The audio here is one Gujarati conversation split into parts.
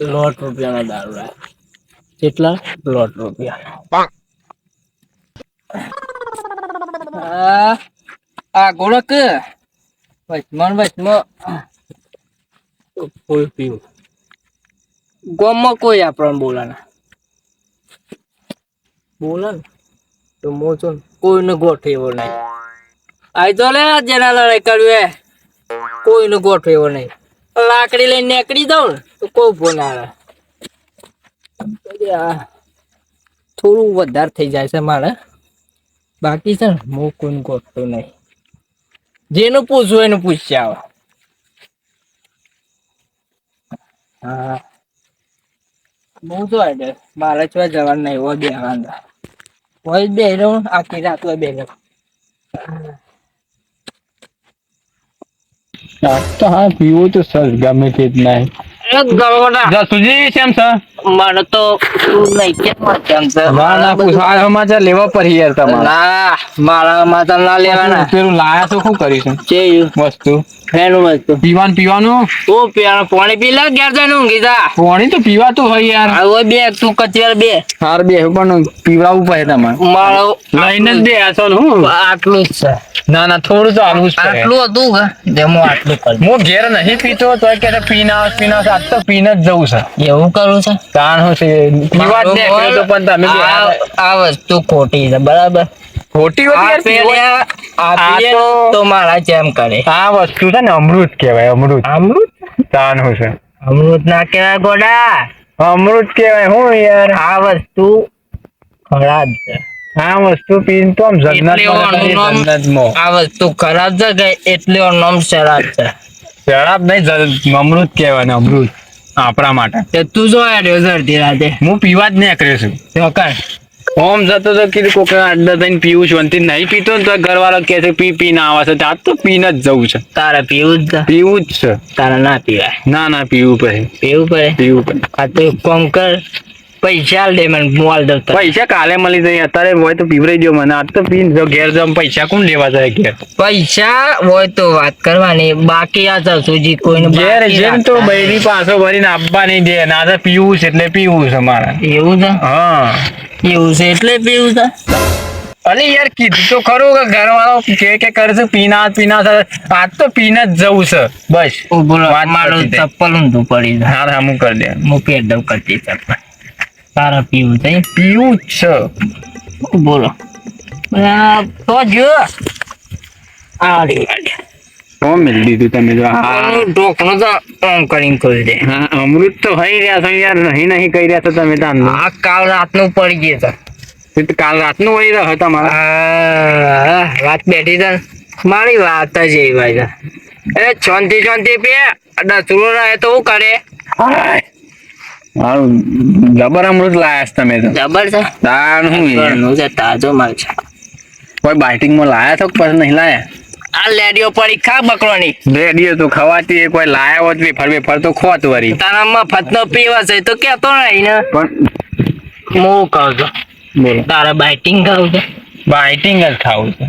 લોટ રૂપિયાનો દારૂ કેટલા? લોટ રૂપિયા. આ ગોળક. વચમાં વચમાં પીવું. ગોમમાં કોઈ આપણને બોલાના બોલા ને? તો મોચો ને? કોઈને ગોઠ એવો નહીં. આઈ તો લે જેના લડાઈ કરવી એ. કોઈને ગોઠ એવો નહીં. લાકડી લઈને નીકળી દઉં ને. તો કોઈ ફોન આવે થોડું વધારે થઈ જાય છે મારે. બાકી છે ને, હું કોઈને ગોતતો નહીં. જેનું પૂછવું એનું પૂછ્યા આવે. હા. બહુ શું આડે મારે છો જવાનું નહીં, હોય બે વાંધા. હોય બે રહું આખી રાત હોય બે રહું તો હા, પીવું તો સર ગમે તે જ નહીં એ ગળગોટા જસુજી કેમ છે? મારે તો છે સમાચાર લેવા પર યાર તમારે. ના મારા માતા ના લેવાના. પેલું લાયા તો શું કરીશું? છે વસ્તુ. ફેનું વસ્તુ. પીવાનું પીવાનું? તું પીવાનું પાણી પી લે ઘેર જઈને ઊંઘી જા. પાણી તો પીવાતું હોય યાર. હવે બે તું કચેર બે. હાર બે પણ પીવડાવવું પડે તમારે. મારો લઈને જ બે આસો હું? આટલું જ છે. ના ના થોડું તો આવું જ આટલું હતું કે જે આટલું કરું. હું ઘેર નહીં પીતો તો કે પીના પીના આજ તો પીને જ જવું છે. એવું કરું છે? કારણ શું છે? જ નહીં તો પણ તમે આ વસ્તુ ખોટી છે બરાબર? ખોટી આ યાર તો- મારા જેમ કરે. આ વસ્તુ છે ને અમૃત કહેવાય અમૃત. અમૃત? તાણ છે? અમૃત ના કહેવાય ગોડા. અમૃત કહેવાય હું યાર? આ વસ્તુ ખરાબ છે. આ વસ્તુ પીન તો આમ જન્નતમાં આ વસ્તુ ખરાબ છે કે એટલે નામ શરાબ છે? શરાબ નહીં અમૃત કહેવાય ને અમૃત. આપણા માટે. તે તું જો આડ્યો છે અડધી રાતે. હું પીવા જ નીકળ્યો છું. તો કર. ઓમ જતો તો કીધું કોક અડધા થઈને પીવું છું અંતિમ નહીં પીતો ને તો ઘરવાળો કે છે પી પી ના આવે છે. આજ તો પીને જ જવું છે. તારે પીવું જ પીવું જ છે. તારે ના પીવાય. ના ના પીવું પડે. પીવું પડે? પીવું પડે. આ તો કોમ કર. પૈસા દે મને મોલ દઉં પૈસા કાલે મળી જાય અત્યારે હોય તો પીવરાઈ દો મને. આજ તો પી જો ઘેર જાઉં પૈસા કોણ લેવા જાય ઘેર? પૈસા હોય તો વાત કરવાની બાકી આ તો સુજી કોઈને ઘેર જેમ તો બૈરી પાછો ભરીને આપવાની દે ના તો પીવું છે એટલે પીવું છે મારે. એવું છે? હા. એવું છે એટલે પીવું છે? અરે યાર કીધું તો ખરું કે ઘરવાળો કે કે કરશે પીના પીના આજ તો પીને જ જવું છે. બસ. ઊભો વાત મારું ચપ્પલ ઊંધું પડી હા હા હું કરી દે. હું પેટ દઉં કરતી ચપ્પલ. તારા પીવું છે પીવું જ છે. બોલો? તો જો. આડી તો મેળ દીધું તમે જો? હા આનું તો ઓમ કરીને ખોલી દે. હા, અમૃત તો હઈ રહ્યા છો યાર. નહીં નહીં કહી રહ્યા છો તમે તાન આ કાલ રાતનું પડી ગયું છે. તો કાલ રાતનું વહી રહ્યો તમારા. વાત બેઠી છે મારી વાત જ એવી ભાઈ છે. એ શાંતિ શાંતિ પે. ચૂરો રહે તો શું કરે? જબર અમૃત લાયા તમે તો. જબર છે? તાન હું. છે? તાજો માલ છે. કોઈ બાઇટિંગમાં લાયા છો કે પછી નહીં લાયા? આ લેડીઓ પડી ખા બકરોની? લેડીઓ તો ખવાતી કોઈ લાયા હોત બી ફરવે ફરતો ખોત વરી. તારા ફતનો પીવા છે તો કેતો નહીં ને. પણ મો કહું છું બોલો. તારે બાઇટિંગ ખાવું છે. બાઇટિંગ જ ખાવું છે.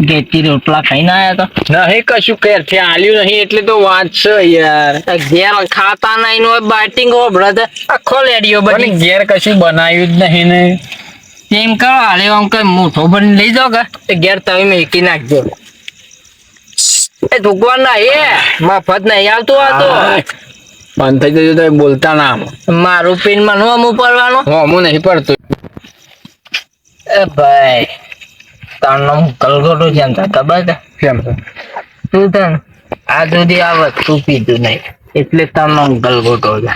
ઘેરથી રોટલા ખાઈને આવ્યા તો. નહીં કશું કેર છે આલ્યું નહીં એટલે તો વાત છે યાર. ઘેર ખાતા નહીં નો બાઇટિંગ હો બ્રધર આખો લેડીઓ બની ઘેર કશું બનાવ્યું જ નહીં ને. તેમ કરો હાલે આમ કઈ મોટો બની લઈ જાઓ કે ઘેર તમે મેકી નાખજો. એ ભગવાન ના એ મફત નહીં આવતું આ તો. બંધ થઈ જજો તો બોલતા ના આમ. મારું પિનમાં નો અમુક પડવાનું. હું હું નહીં પડતું. એ ભાઈ. તારનો કલગોટો જેમ થાય? ખબર છે? કેમ તું તને આ સુધી આ વસ્તુ પીધું નહીં. એટલે તાર નામ ગલગોટો છે.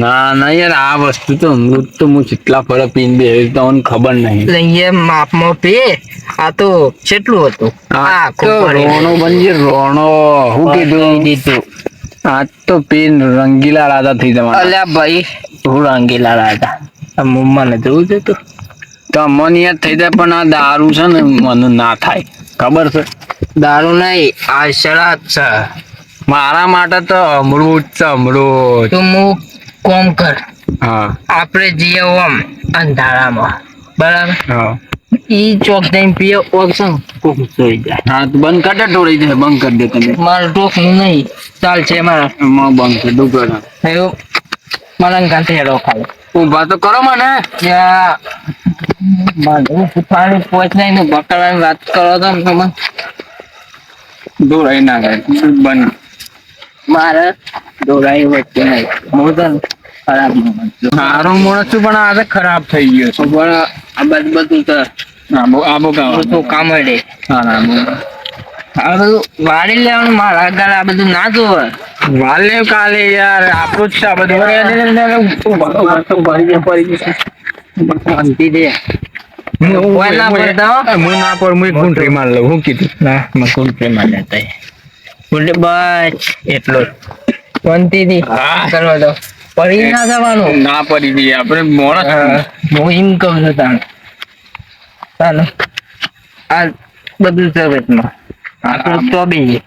ના ના યાર આ વસ્તુ તો અમૃત તો હું જેટલા ફળ પીન બે તો મને ખબર નહીં. એટલે એ માપમાં પીએ આ તો કેટલું હતું. આ તો રોણો બનજે રોણો. હું કીધું? દીધું. આ તો પીન રંગીલા રાજા થઈ જવાના. અલ્યા ભાઈ હું રંગીલા રાજા. મુંબઈ જોવું છે તું મને યાદ થઈ જાય પણ આ દારૂ છે ને મને ના થાય. ખબર છે? દારૂ નહીં આ શરાબ છે. મારા માટે તો અમૃત છે અમૃત. તું હું કોમ કર. હા. આપણે જઈએ ઓમ અંધારામાં. બરાબર? હા. ઈ ચોક જઈને પીએ ઓક્સન કોક જોઈ જાય. હા તો બંધ કરી દે ઢોળી જાય બંધ કરી દે તમે મારું ટોકનું નહીં. ચાલ છે મારા. મો બંધ કરી દઉં કરો મારા કાંઠે હેડો ઊભા તો કરો મને. મને પૂછવાની ને બકરાની વાત કરો તો તમે દોરાઈ ના ગયે બન? મારે દોરાઈ વચ્ચે નહીં હું તો ખરાબ મારો. માણસ છું પણ આજે ખરાબ થઈ ગયો છે. પણ આ બધું બધું તો આબો આબો તો કામડે. હા ના આ બધું વાળી લેવાનું મારા આગળ આ બધું ના જોવે. વાલે કાલે યાર આપણું જ છે આ બધું. પડ ના જવાનું. ના પડી જઈએ આપણે મોડા હા, એમ કહું છું તાણ. આ બધું જગતમાં આપણું તો બી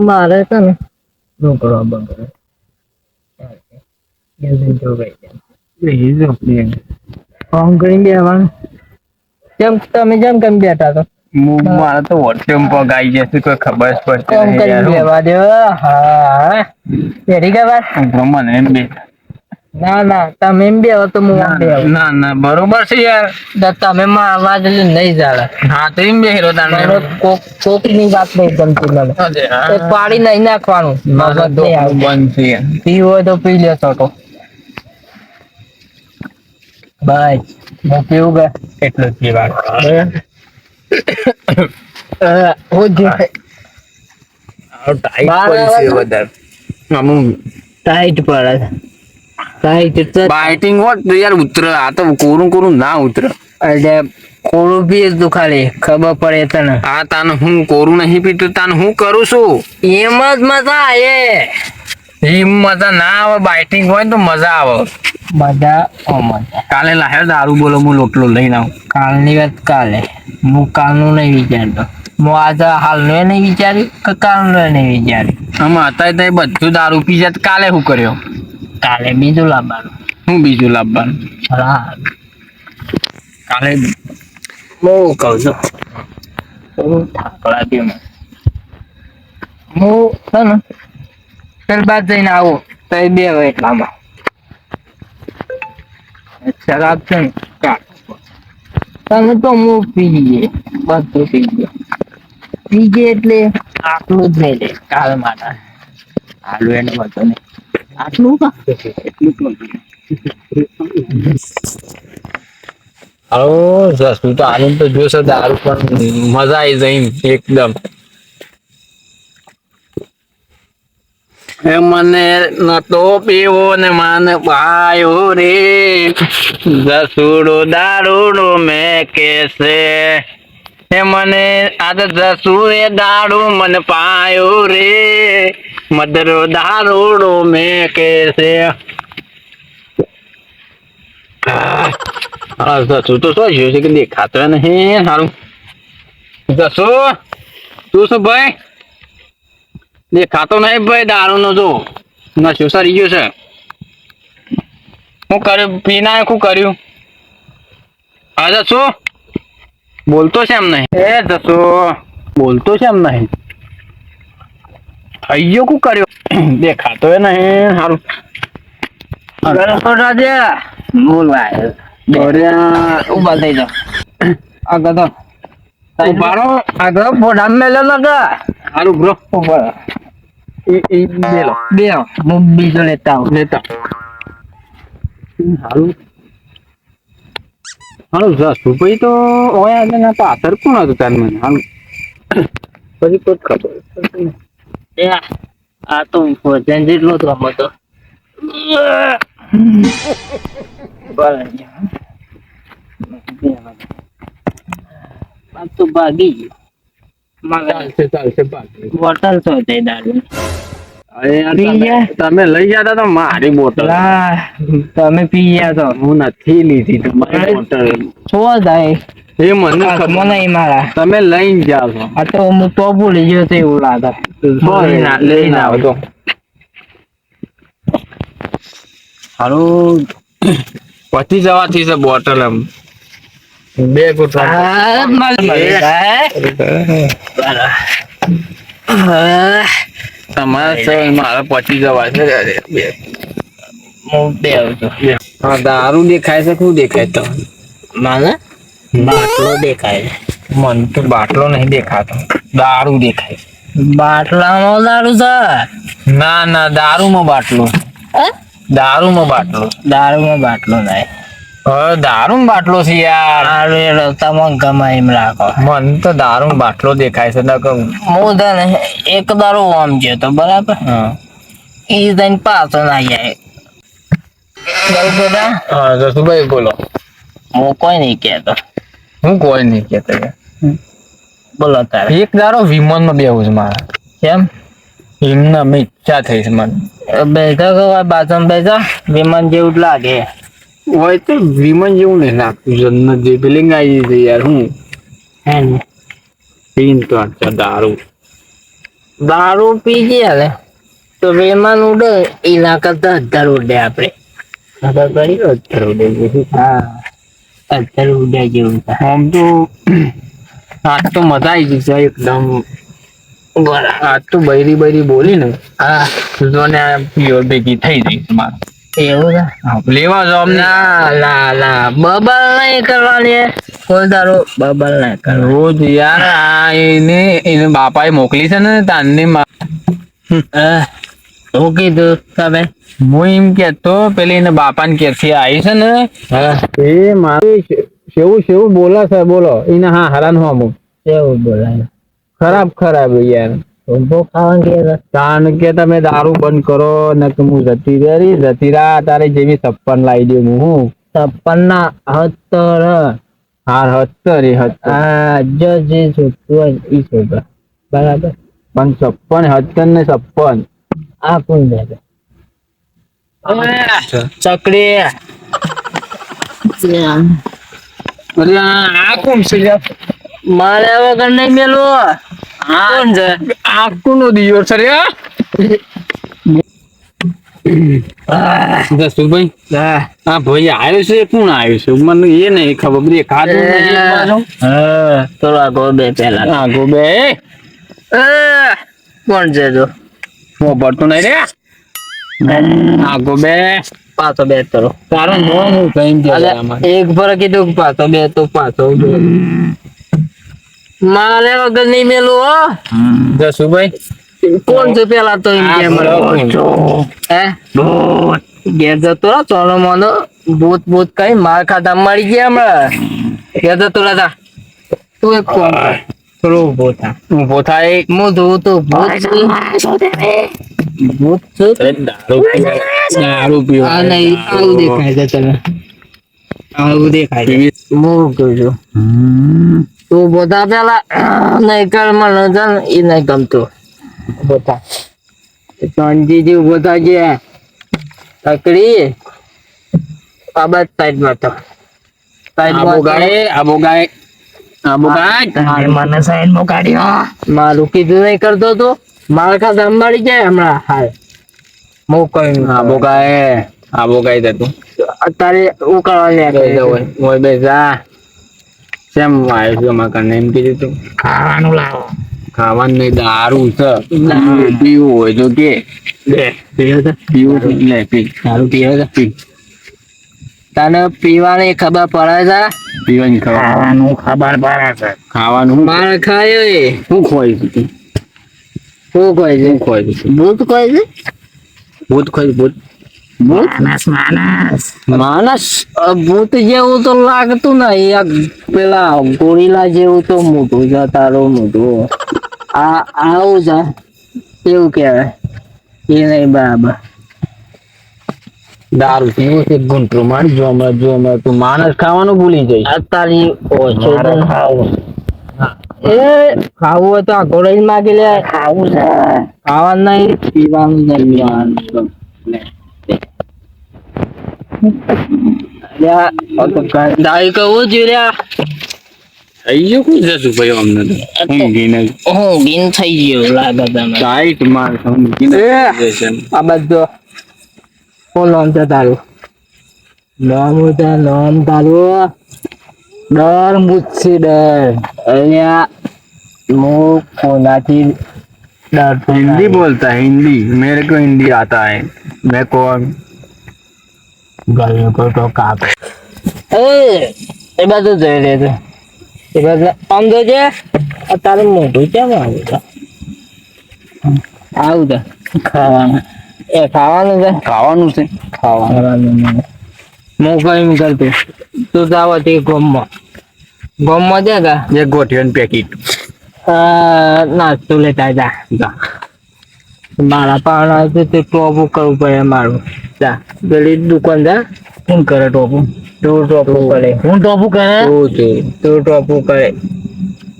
મારે છે ને શું કરવા કરીને બેવાનું કેમ તમે જેમ કેમ બેઠા તો મારા તો વોટ્સએપ પર ગાઈ જશે કોઈ ખબર જ પડતી નહીં યાર. બેવા દો. હા. પેરી વાત ભ્રમણ એમ બે ના ના તમે એમ બેહો તો હું આમ બેહું. ના ના બરોબર છે યાર. તમે માં અવાજ લે નહીં જાળે હા તો એમ બેહેલો તાને મને કોક કોકની વાત નહીં ગમતી મને. એ પાડી નહીં નાખવાનું. મગજ નહીં આવું. બંધ છે. હોય તો પી લે છોટો બસ. હું પીવું કે? એટલું જ પીવાનું. ટાઈટ પડી ટાઈટ બાઇટિંગ હોત તો યાર ઉતરે. આ તો કોરું કોરું ના ઉતરે. એટલે કોરું પીએ તું ખાલી. ખબર પડે તને. આ તાને હું કોરું નહીં પીતું તાને હું કરું છું? એમ જ મજા આવે. એમ મજા ના આવે બાઇટિંગ હોય તો મજા આવે. મજા ઓ મજા. કાલે લાહે દારૂ બોલો હું લોટલો લઈને આવું. કાલની વાત કાલે. હું કાલનું નહીં વિચારતો. હું આજે હાલનું નહીં વિચાર્યું કે કાલનું નહીં વિચાર્યું? આમાં અત્યારે તો બધું દારૂ પી જાય કાલે શું કર્યો? કાલે બીજું લાવવાનું. હું બીજું લાવવાનું? હા. કાલે હું કહું છું. થાક લાગ્યો હું છે ને પેલ બાદ જઈને આવો, તો એ બે હોય એટલામાં. શરાબ છે ને. તમે તો હું પી ગયે બધું પી ગયો પી ગયે એટલે આટલું જ નહીં લે, કાલ માટે. હાલું એને બધું નહીં. આટલું એટલું હાલો તો આનંદ તો જોશે, દારૂ પણ મજા આવી જઈ એકદમ. મને નતો પીવો ને મને પાયો રે. જસુડો દારૂડો મેં કેસે એ મને તો જસુએ દારૂ મને પાયો રે. મદરો દારૂડો મેં કેસે જસુ તો શું છે કે દેખાતો નહીં સારું જસુ, તું શું ભાઈ? દેખાતો નહીં ભાઈ દારૂ નો જો. નશો સરી ગયો છે. હું કર્યું? પીના શું કર્યું. હા જસુ બોલતો છે એમ નહીં. એ જસુ બોલતો છે એમ નહીં. થઈ ગયો શું કર્યો? દેખાતો એ નહીં સારું ઊભા થઈ જાઓ. આગળ આગળ ફોટા ન કે સારું બ્રો ઉપર એ એ બેલો બે હું બીજો લેતા આવું લેતા સારું હારું જસુ ભાઈ તો ઓય આજે ના પાછળ કોણ હતું તાર મને હારું પછી કોઈ ખબર પડતી નહીં. એ આ તો ભોજન જેટલો જ રમતો તો ભાગી ગયો મારે ચાલશે ચાલશે બોટલ તો તે દારૂ. અરે યાર પી તમે- લઈ જતા તો મારી બોટલ. તમે પી ગયા તો. હું નથી લીધી તમારી બોટલ. છો થાય એ મને ખબર નહીં મારા. તમે લઈને જાઓ છો. આ તો હું તો ભૂલી ગયો તો એવું લાગે. લઈને આવો તો. હારું પતી જવાથી છે બોટલ એમ. બે તમારે છે મારે પતી જવા છે દારૂ દેખાય છે શું દેખાય તો? મને? બાટલો દેખાય છે. મન તો બાટલો નહીં દેખાતો. દારૂ દેખાય બાટલામાં દારૂ છે? ના ના દારૂમાં બાટલો. દારૂમાં બાટલો. દારૂમાં બાટલો નહીં. દારૂમાં બાટલો છે યાર. દારૂ એ રસ્તામાં ગમે એમ રાખો. મન તો દારૂ બાટલો દેખાય છે હું તને એક દારૂ આમ તો બરાબર? હા. ઈ જઈને પાછો ના જાય. બરોબર બેટા. હા જસુભાઈ બોલો. હું કોઈ નહીં કહેતો. હું કોઈ નહીં કહેતો બોલો તારે. એક દારો વિમાનમાં બેવું છે મારે. કેમ? એમના મેં ઈચ્છા થઈ છે મને. બેઠા કહો બાજુમાં બેઠા? વિમાન જેવું લાગે. હોય તો વિમાન જેવું નહીં નાખ્યું જન્નત જે બિલિંગ આવી છે યાર હું? હે ને પીન તો અચ્છા દારૂ. દારૂ પી ગયા ને તો વિમાન ઉડે એના કરતા અધર ઉડે આપણે ખબર પડી અચ્છા ઉડે. હા. અધર ઉડે જેવું આમ તો આજ તો મજા આવી ગઈ છે એકદમ. આજ તો બૈરી બૈરી બોલી ને. હા. તો ને આ પ્યોર ભેગી થઈ જઈ છે મારે. એવું છે? લેવા જો અમને. ના ના ના. બબલ નહીં કરવાની કોઈ બબલ નહીં કર રોજ યાર આ એને એને બાપાએ મોકલી છે ને તાનની શું કીધું તમે? હું એમ કેતો પેલી એને બાપાને ઘેરથી આવી છે ને. એ મારું સેવું સેવું બોલા છે બોલો. એને હા હરાન હું અમુક કેવું બોલાય? ખરાબ ખરાબ યાર. ખાવાનું કે તમે દારૂ બંધ કરો ને કે હું જતી રહી જતી રા તારે જેવી છપ્પન લાવી દઉં હું. છપ્પન ના હત્તર. હા હત્તર એ હત્તર. આ જો જે છૂટતું હોય એ ઈ છોકરા બરાબર? પણ છપ્પન હત્તર ને છપ્પન. આ કોણ બે ચકડી અરે! આ કોણ છે? મારે વગર નહીં મેલું કોણ છે? આ દિયો છે રે જસુભાઈ હા. આ ભાઈ આવ્યો છે કોણ આવ્યો છે? મને એ નહીં ખબર બધી ખાધું નહીં એક હા. પેલા આ ગોબે એ, કોણ છે જો? હું પડતો નહીં રે. આ ગોબે પાછો બે કરો તારું નામ હું કઈ આમાં. એક પર કીધું પાછો બે તો પાછો બે. મારે વગર નહીં મેલું હો. જસુભાઈ? કોણ છે પેલા તો એમ કેમ હે? ઘેર જતો રહો ચોનો મોનો. ભૂત ભૂત કઈ માર ખાતા મળી ગયા હમણાં. ઘેર જતો રહેતા તું એક કર. થોડો ઊભો થા. એક થાય હું જોઉં તો ભૂત છે. ભૂત છે. દારૂ પીવો. આ નહીં આવું દેખાય છે તને. આવું દેખાય છે. હું કહું છું. તું બધા પેલા ને એ નહીં ગમતું. બધા. શાંતિથી ઊભો થાજે તકડી. આ સાઈડમાં તો. આબો ગાય આબો ગાય આબો ગાય મને સાઈડમાં કાઢ્યો મારું કીધું નહીં કરતો તો. મારા મળી જાય હમણાં હાલ. હું આબો ગાય આબો ગાય તું અત્યારે ઉકાળવા ઓય ઓય બે જા. કેમ આવ્યો છું અમારા કને એમ કીધું તું? ખાવાનું લાવો. ખાવાનું નહીં દારૂ છે. પીવું હોય તો કે. પીવો દારૂ પીવો છે? પી. તને પીવાની ખબર પડે છે? પીવાની ખાવાનું ખબર પડે છે. ખાવાનું મારે ખાયો એ. શું ખોઈ છું શું ખોઈ છે? હું ખોઈ છું ભૂત ખોઈ છે? ભૂત ખોઈ ભૂત. માણસ માણસ માણસ ભૂત જેવું તો લાગતું નહીં. આ પેલા ગોરીલા જેવું તો મોટું છે તારું મોટું આ આવું છે એવું કહેવાય. એ નહીં બરાબર. દારૂ પીવું છે ગુંટરું મારી જો હમણાં જો હમણાં તું માણસ ખાવાનું ભૂલી જઈ અત્યારે તારી ઓછો ખાવું. એ ખાવું હોય તો આ ગોળી માગી લે. ખાવું છે. ખાવાનું નહીં પીવાનું નહીં પીવાનું દાઈ કહું છું લ્યા થઈ ગયું કોઈ જશું ભાઈ અમને તો ઊંઘીને હું ગીન થઈ ગયો લાગે તમે ટાઈટ માર ઊંઘીને એ! જશે. આ બધો શું નામ છે તારું નામ હતા નામ તારું ડર મુજથી ડર અહીંયા હું કોનાથી ડરતો हिंदी નહીં. बोलता है हिंदी मेरे को हिंदी आता है मैं कौन ગળ્યું કોઈ તો કાપ. એ એ બધું જોઈ લેજો. એ બધું આમ જોજે તારું મોઢું કેમ આવું તો આવું તો ખાવાનું. એ ખાવાનું છે? ખાવાનું છે. ખાવાનું. મોકલી મોકલતી તું જાવ તે ગોમમાં. ગોમમાં છે કે જે ગોઠિયું પેકેટ નાસ્તો લેતા જા. મારા પાણા છે તે ટોપું કરવું પડે મારું. જા પેલી દુકાનદાર જા. શું કરે ટોપું? તું ટોપું કરે હું ટોપુ કરે તું છે. તું ટોપું કરે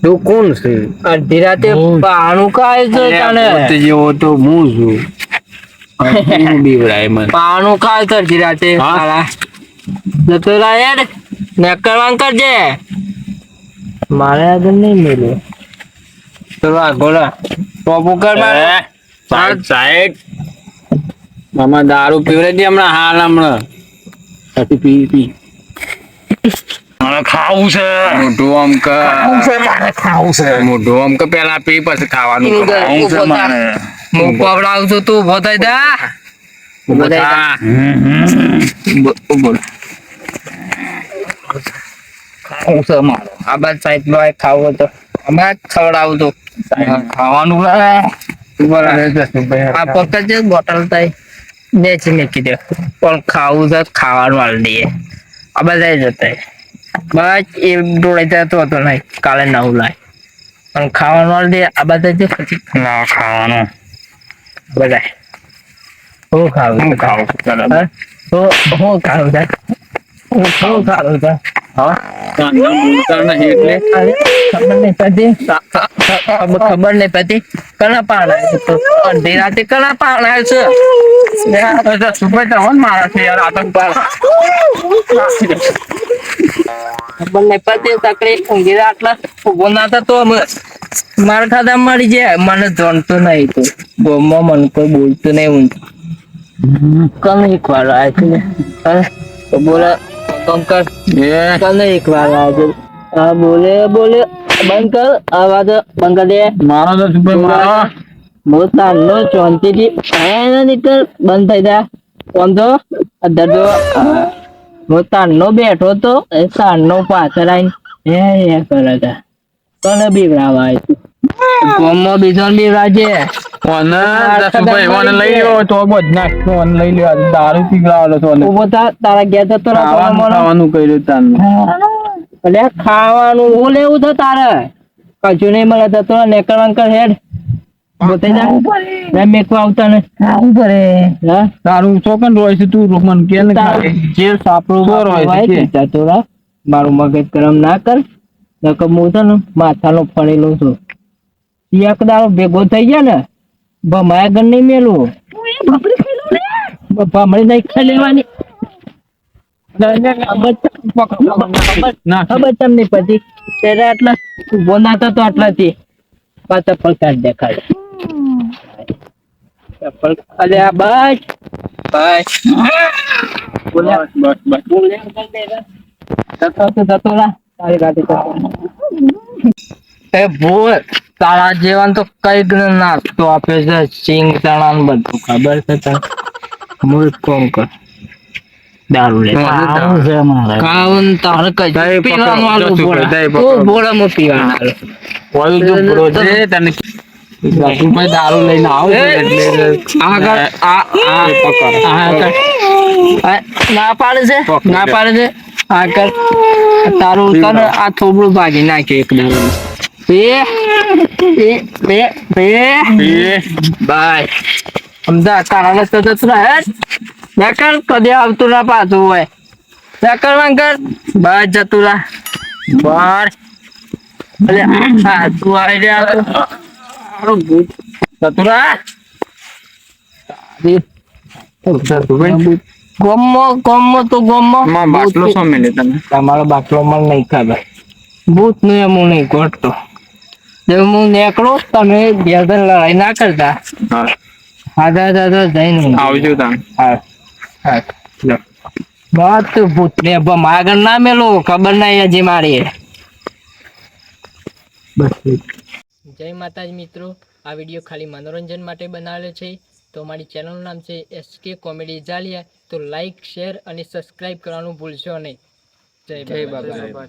તું કોણ છે? અડધી રાતે પાણું ખાય છે તને. જેવો તો હું છું. બીવડાય મને. પાણું ખાય છે અડધી રાતે. જતો રહે યાર નેકરવાન કરજે. મારે આગળ નહીં મળ્યું. તો આગળ ગોળા ટોપું કર મારે. સાહેબ સાહેબ. મામા દારૂ પીવડે છે હમણાં હાલ હમણાં. પછી પી પી. મારે ખાવું છે. મોઢું આમ કે મારે ખાવું છે. મોઢું આમ કે પેલા પી પછી ખાવાનું ખાવું છે મારે. હું પકડાવું છું તું ઊભો થઈ જા. ઉભો- ઊભો ખાવું છે મારે. આ બાદ સાહેબ ખાવું તો હમણાં ખવડાવું તો ખાવાનું લે ઊભો રહે. આ પકડ જે બોટલ થાય બેચી મૂકી દે. પણ ખાવું તો ખાવાનું દઈએ. આ બધા જતા બસ એ ડોળાઈ જતો હતો નહીં કાલે નવું લાય. પણ ખાવાનું વાળી દે આ બધા જે પછી ના ખાવાનું. બધા હું ખાવું? ખાવું? તો હું ખાવું હું ખાવું છે? ખબર નહીં પડતી. ખબર ખબર નહીં પડતી. કના પાણા છે તો? અડધી રાતે કના પાણા છે? મારા છે યાર આતંકવાદ ખબર નહીં પડતી તકડી. ઊંઘી આટલા ઊભો ના થતો મારા ખાતા મળી જાય. મને જાણતો નહીં તો. બોમમાં મને કોઈ બોલતું નહીં ઊંઘ કને એક વાર આવે છે બોલે કંકર એ કને એક વાર આજે. આ બોલે બોલે. બંધ કર આવાજ. બંધ કર દે મારો જસુભાઈ મારો. હું તારનો શાંતિથી એને નીકળ. બંધ થઈ જા. તો અધર તો હું તારનો બેઠો તો એ તારનો પાછળ આવીને હે હે કરે છે. તને બીવડાવા આવ્યું ગોમમાં બીજો બીવડાજે ઓને જસુભાઈ ઓને લઈ લ્યો તો બધ નાખ ઓને લઈ લ્યો આજે દારૂ પીવડાવેલો તો ઓને ઊભો થા તારા ઘેર જતો રહો ખાવાનું કર્યું તાનું એટલે ખાવાનું હું લેવું છે તારે? કશું નહીં મળે તો તો નેકળવાનું કર હેડ. જા. મેકવા આવતા ને. આવું કરે હા? તારું ચોકન રોય છે તું મને કે ને જે સાપડું રોય હોય છે જતો રહે. મારું મગજ ગરમ ના કર. નકર હું છે ને માથાનો ફણેલો છું. એક દાડો ભેગો થઈ ગયા ને ભમાયા ગણ નહીં મેલું? ભમણી નહીં ખાઈ લેવાની. ખબર તમને પછી ત્યારે આટલા ઊભો ના થતો આટલાથી પાછા દેખાય ચપ્પલ અરે આ બસ. બસ. બોલ્યા. બસ બસ બોલ્યા કર દે રા. જતો જતો રા તારી ગાડી તો એ ભૂલ તારા જેવાન તો કઈ જ નાસ્તો આપે છે સિંગ તણા બધું ખબર છે તને? મૂળ કોમ કર? દારૂ લે. ખાવું છે મારે. ખાવું તારે કઈ પીવાનું આલું જસુભાઈ, ભોળા. દહીં પકડો. પીવાનું. આલું. ઓલું જો બ્રો છે તને જસુભાઈ દારૂ લઈને આવું એટલે આગળ આ આ. પકડ. આ ના પાડે છે? ના પાડે છે? આગળ. તારું તને આ થોબડું ભાગી નાખ્યું એક દારૂ. બે બે બે બે એ બાય સમજા તારા રસ્તે જતું રહે નકર કદી આવતું ના પાછું હોય નકર વંકર બસ જતું રહે બાર અલે હા તું આવી રહ્યા તો મારું ભૂત જતું રહે જસુભાઈ ગોમો ગોમો તો ગોમો માં બાટલો શું મેલે તને તમારો બાટલો મને નહીં ખબર ભૂતનું એમ હું નહીં ગોઠતો જો હું નીકળો તમે બે જણ લડાઈ ના કરતા. હા. હાથા દાદા જઈને આવજો તમે હા હા. બસ ભૂતને આગળ ના મેલો ખબર નહીં જે મારી જય માતાજી મિત્રો આ વીડિયો ખાલી મનોરંજન માટે બનાવેલો છે. તો મારી ચેનલનું નામ છે એસકે કોમેડી જાલિયા તો લાઈક શેર અને સબસ્ક્રાઈબ કરવાનું ભૂલશો નહીં. જય બાબા